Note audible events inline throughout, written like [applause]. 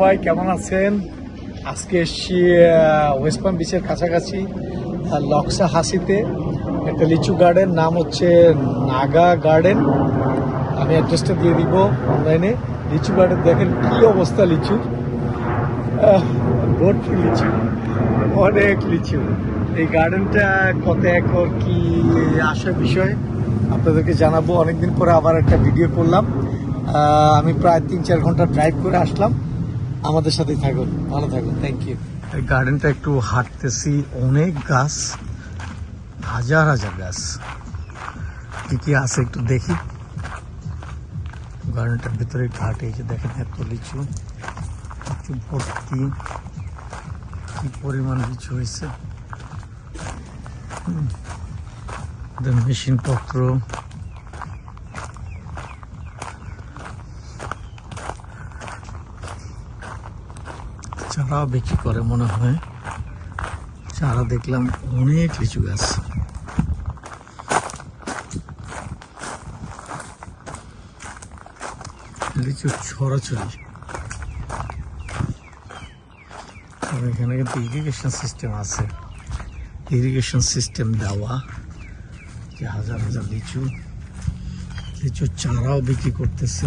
সবাই কেমন আছেন? আজকে এসছি ওয়েস্ট পাম বিচের কাছাকাছি লক্সা হাসিতে একটা লিচু গার্ডেন নাম হচ্ছে নাগা গার্ডেন আমি অ্যাড্রেসটা দিয়ে দিব অনলাইনে লিচু গার্ডেন দেখেন কি অবস্থা লিচুর। ভর্তি লিচু, অনেক লিচু। এই গার্ডেনটা কত একর, কি আসার বিষয় আপনাদেরকে জানাব। অনেকদিন পরে আবার একটা ভিডিও করলাম। আমি প্রায় তিন চার ঘণ্টা ড্রাইভ করে আসলাম। আমাদের সাথেই থাকুন, ভালো থাকুন থ্যাংক ইউ এই গার্ডেনটা একটু হাঁটতেছি, অনেক গাছ, হাজার হাজার গাছ। কি কি আছে একটু দেখি। গার্ডেনটার ভিতরে এই যে দেখেন এত লিচু লিচু ভর্তি, কি পরিমাণ লিচু হয়েছে। মেশিন চারা বিক্রি করে মনে হয় চারা দেখলাম অনেক লিচু গাছ। লিচু ছড়াছড়ি। এখানে কিন্তু ইরিগেশন সিস্টেম আছে। ইরিগেশন সিস্টেম দেওয়া যে হাজার হাজার লিচু। লিচু চারাও বিক্রি করতেছে।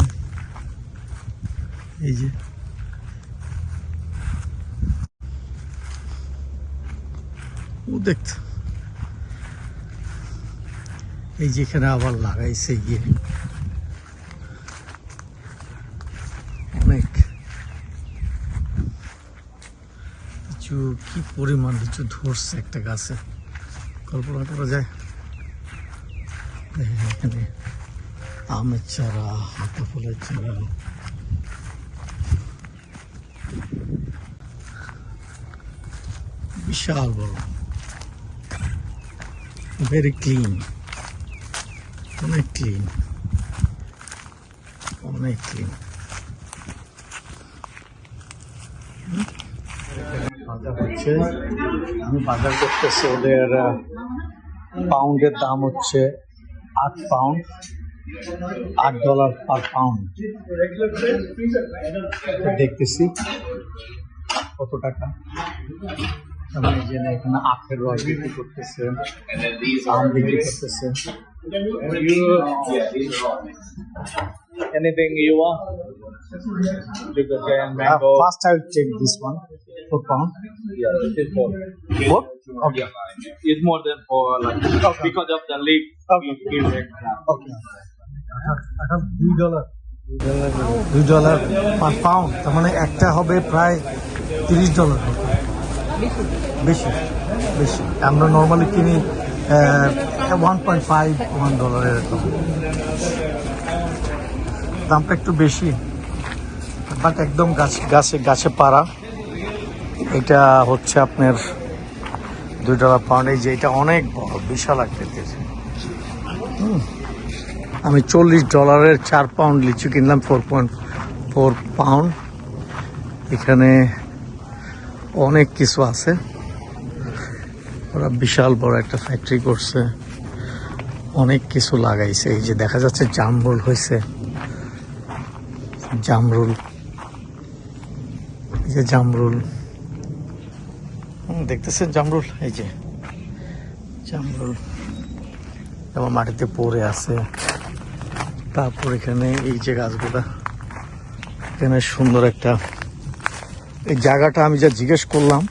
এই যে ও দেখত। এই যেখানে আবার লাগাইছে গিয়ে। অনেক। লিচু কি পরিমাণ লিচু ধরছে একটা গাছে? কল্পনা করা যায়? এখানে আমের চারা, হাতা ফুলের চারা। বিশাল বড়। ভেরি ক্লিন অনেক ক্লিন অনেক ক্লিন বাজার হচ্ছে আমি বাজার করতেছি, ওদের পাউন্ডের দাম হচ্ছে আট পাউন্ড আট ডলার পার পাউন্ড দেখতেছি কত টাকা। যে না, এখানে আখের রস বিক্রি করতেছে আম বিক্রি করতেছে Anything you want? Sugar cane, mango. First I take this one four pound Yeah, this is for. What? Okay. Yeah. It's more than for like because of the leak. Okay. We give extra. Okay দুই dollar দুই dollar per pound তার মানে একটা হবে প্রায় তিরিশ dollar বেশি বেশি। আমরা নর্মালি কিনি one point five one dollar এরকম দামটা একটু বেশি বাট একদম গাছ, গাছে গাছে পাড়া। এটা হচ্ছে আপনার দুই ডলার পাউন্ড এই যে এটা অনেক বড়, বিশাল আকৃতির। আমি চল্লিশ ডলারের চার পাউন্ড লিচু কিনলাম ফোর পয়েন্ট ফোর পাউন্ড এখানে অনেক কিছু আছে। ওরা বিশাল বড় একটা ফ্যাক্টরি করছে। অনেক কিছু লাগাইছে। এই যে দেখা যাচ্ছে জামরুল হয়েছে জামরুল। এই যে জামরুল। দেখতেছেন জামরুল? এই যে জামরুল। এবং মাটিতে পড়ে আছে। তারপর এখানে এই যে গাছগুলা। এখানে সুন্দর একটা এই জায়গাটা আমি যা জিজ্ঞেস করলাম,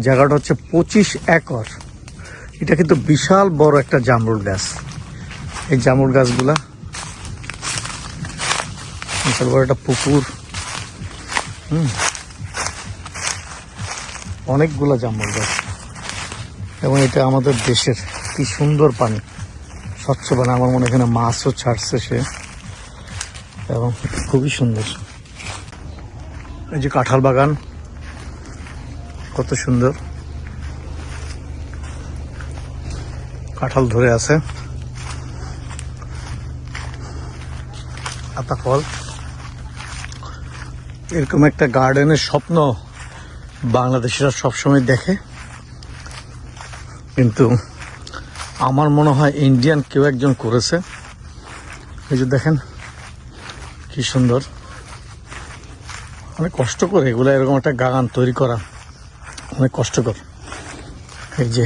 জায়গাটা হচ্ছে পঁচিশ একর। এটা কিন্তু বিশাল বড় একটা জামরুল গাছ। এই জামরুল গাছগুলা, বিশাল বড় একটা পুকুর। হুম। অনেকগুলা জামরুল গাছ। এবং এটা আমাদের দেশের কি সুন্দর পানি। স্বচ্ছ পানি। আমার মনে এখানে মাছও ছাড়ছে সে। এবং খুবই সুন্দর। এই যে কাঁঠাল বাগান, কত সুন্দর। কাঁঠাল ধরে আছে। আতা ফল। এরকম একটা গার্ডেনের স্বপ্ন বাংলাদেশিরা সবসময় দেখে। কিন্তু আমার মনে হয় ইন্ডিয়ান কেউ একজন করেছে। এই যে দেখেন, কি সুন্দর। অনেক কষ্ট করে, এগুলো এরকম একটা গান তৈরি করা। অনেক কষ্টকর এই যে,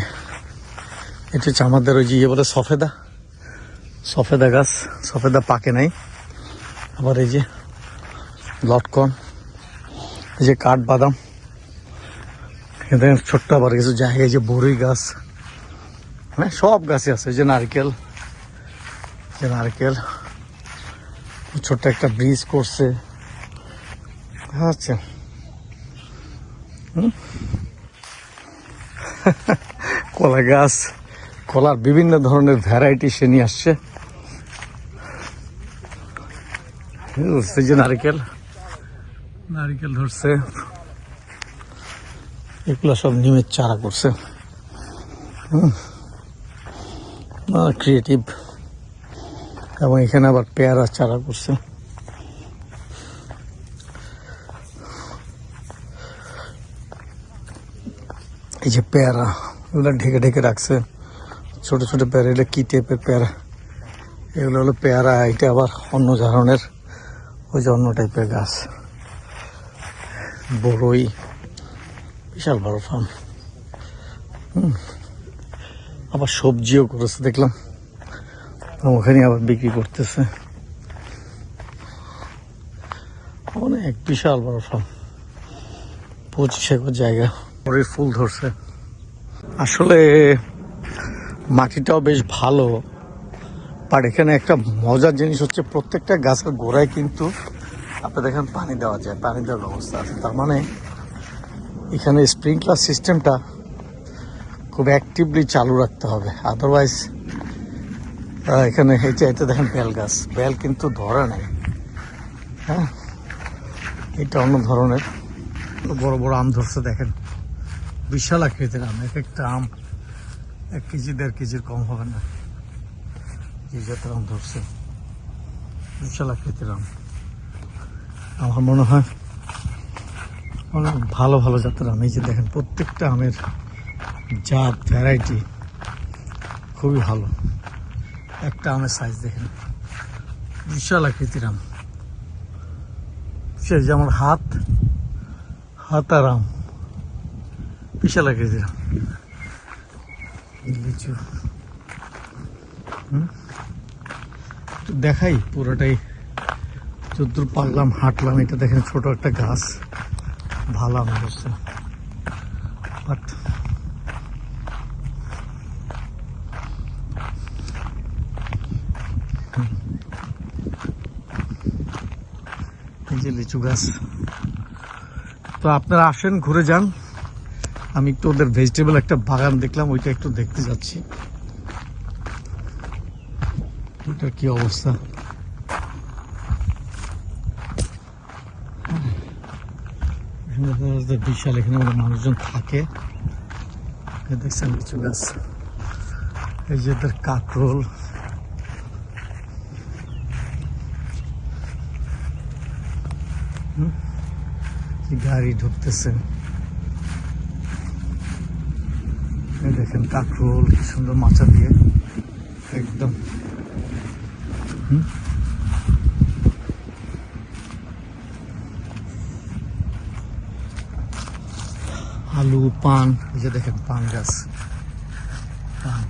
এটা হচ্ছে আমাদের ওই যে ইয়ে বলে সফেদা। সফেদা গাছ, সফেদা পাকে নাই। আবার এই যে লটকন, এই যে কাঠ বাদাম এখানে ছোট্ট আবার কিছু জায়গায় যে বড়ই গাছ। হ্যাঁ সব গাছই আছে। যে নারকেল যে নারকেল। ছোট্ট একটা ব্রিজ করছে। আচ্ছা? [laughs] কলা গাছ, কলার বিভিন্ন ধরনের ভ্যারাইটি সে নিয়ে আসছে। যে নারকেল, নারিকেল ধরছে। এগুলো সব নিমের চারা করছে। ক্রিয়েটিভ এবং এখানে আবার পেয়ারা চারা করছে। এই যে পেয়ারা এগুলো ঢেকে ঢেকে রাখছে ছোট ছোট পেয়ারা এগুলো কি টাইপের পেয়ারা এগুলো হলো পেয়ারা এটা আবার অন্য ধরনের ওই যে অন্য টাইপের গাছ বড়ই বিশাল বড় ফার্ম আবার সবজিও করেছে দেখলাম ওখানে আবার বিক্রি করতেছে অনেক বিশাল বড় ফার্ম পঁচিশ একর জায়গা পরে ফুল ধরছে। আসলে মাটিটাও বেশ ভালো বাট এখানে একটা মজার জিনিস হচ্ছে প্রত্যেকটা গাছের গোড়ায় কিন্তু আপনি দেখেন পানি দেওয়া যায়, পানি দেওয়ার ব্যবস্থা আছে। তার মানে এখানে স্প্রিংকলার সিস্টেমটা খুব অ্যাক্টিভলি চালু রাখতে হবে। আদারওয়াইজ এখানে এই চাইতে দেখেন বেল গাছ। বেল কিন্তু ধরে নাই। হ্যাঁ এটা অন্য ধরনের। বড় বড় আম ধরছে, দেখেন। বিশাল আকৃতির আম, এক একটা আম এক কেজি, দেড় কেজির কম হবে না। এই জাতের আম ধরছে। বিশাল আকৃতির আম। আমার মনে হয় অনেক ভালো ভালো জাতের আম। এই যে দেখেন, প্রত্যেকটা আমের জাত ভ্যারাইটি খুবই ভালো। একটা আমের সাইজ দেখেন। বিশাল আকৃতির আম। সে যেমন হাত হাত আর আম। বিশাল আম লিচু? একটু দেখাই পুরোটাই। যদ্দূর পারলাম হাঁটলাম, এটা দেখেন ছোট একটা গাছ। ভালো আম বাট এই যে লিচু গাছ। তো আপনারা আসেন, ঘুরে যান। আমি একটু ওদের ভেজিটেবল একটা বাগান দেখলাম, ওইটা একটু দেখতে যাচ্ছি। ওইটার কি অবস্থা? বিশাল, এখানে মানুষজন থাকে। দেখছেন লিচু গাছ। এই যে এদের কাকরোল? গাড়ি ঢুকতেছে এই দেখেন কাকরোল কি সুন্দর মাচা দিয়ে একদম হুম? আলু পান এই যে দেখেন পান গাছ পান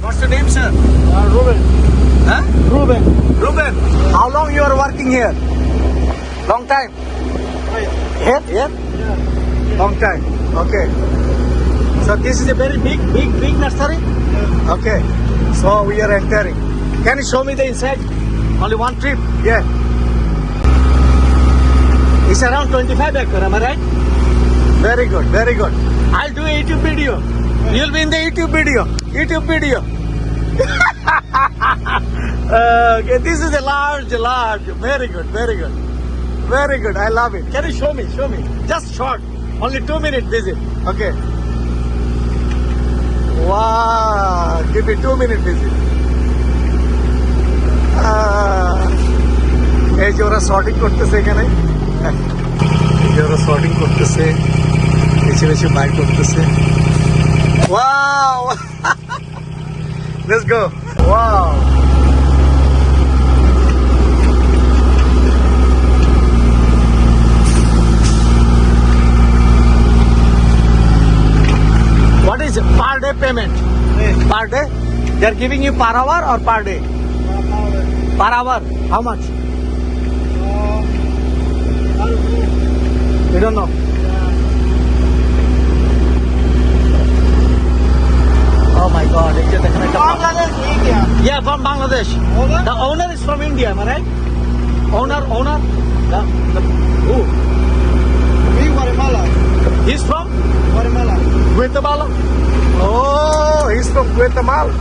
What's your name, sir? Uh, Ruben. Huh? Ruben. Ruben, how long you are working here? Long time? Here? Here? Long time. Okay. So this is a very big, big, big nursery? Okay. So we are entering. Can you show me the inside? Only one trip? Yeah. It's around 25 acre, am I right? Very good, very good. I'll do a YouTube video. You'll be in the YouTube video. YouTube video. [laughs] okay, [laughs] this is a large, large. Very good, very good. Very good. I love it. Can you show me? Show me. Just short. Only two minute visit. Okay. Wow. Give me two minute visit. Ah. এই যে ওরা sorting করতেছে এখানে এই যে ওরা sorting করতেছে বেছে বেছে বাইর করতেছে Wow! [laughs] Let's go. Wow. What is per day payment? Per day? They are giving you per hour or per day? Per hour. How much? You don't know. Oh my god, it's just like Bangladesh, India. Yeah, from Bangladesh. Owner? The owner is from India, am I right? Owner, owner? The, the, who? Me, Guatemala. He's from? Guatemala. Guatemala? Oh, he's from Guatemala.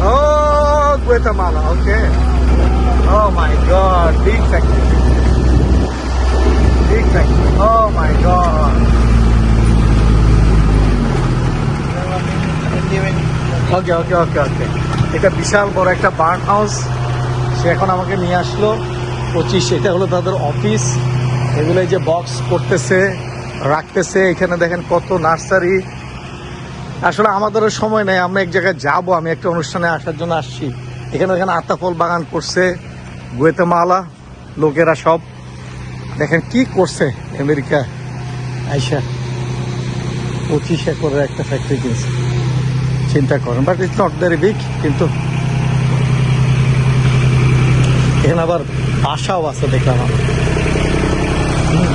Oh, Guatemala, okay. Oh my god, big factory. Big factory. Oh my god. ওকে ওকে ওকে ওকে এটা বিশাল বড় একটা burn house সে এখন আমাকে নিয়ে আসলো। পঁচিশ, এটা হলো তাদের অফিস এগুলো যে বক্স করতেছে, রাখতেছে। এখানে দেখেন কত নার্সারি আসলে আমাদেরও সময় নেই, আমরা এক জায়গায় যাব। আমি একটা অনুষ্ঠানে আসার জন্য আসছি। এখানে এখানে আতাফল বাগান করছে, গুয়েতেমালা, লোকেরা সব। দেখেন কি করছে আমেরিকা আইসা পঁচিশ একরের একটা ফ্যাক্টরি কিনছে। চিন্তা করেন। But it's not very big কিন্তু এখানে আবার বাসাও আছে দেখলাম আমি হুম।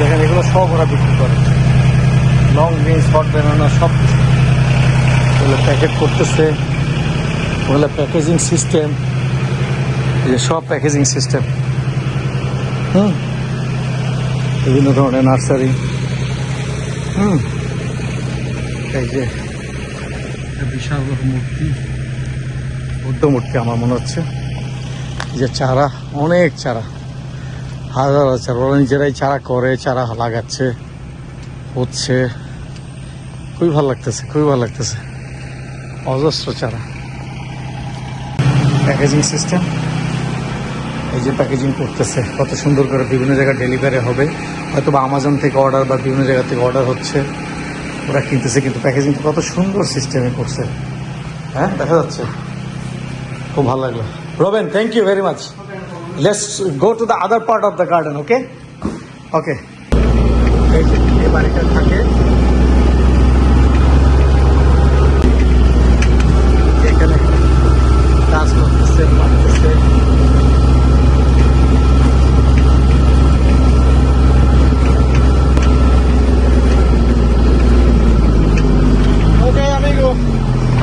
দেখেন, এগুলো সব ওরা বিক্রি করে। লং বিনস হট বেনানা সব এগুলো প্যাকেট করতেছে। ওগুলো প্যাকেজিং সিস্টেম এই সব প্যাকেজিং সিস্টেম হুম? বিভিন্ন ধরনের নার্সারি। হুম। এই যে বিশাল মূর্তি। বুদ্ধ মূর্তি আমার মনে হচ্ছে। যে চারা, অনেক চারা। হাজার হাজার ওরা নিজেরাই চারা করে, চারা লাগাচ্ছে, হচ্ছে। খুবই ভালো লাগতেছে, খুবই ভালো লাগতেছে। অজস্র চারা। প্যাকেজিং সিস্টেম এই যে প্যাকেজিং করতেছে, কত সুন্দর করে বিভিন্ন জায়গায় ডেলিভারি হবে। হয়তো বা আমাজন থেকে অর্ডার বা বিভিন্ন জায়গা থেকে অর্ডার হচ্ছে। ওরা কিনতেছে, কিন্তু প্যাকেজিং কত সুন্দর সিস্টেমে করছে। হ্যাঁ দেখা যাচ্ছে। খুব ভালো লাগল। রবেন thank you very much let's go to the other part of the garden okay okay বাড়িটা থাকে। এখানে করতেছে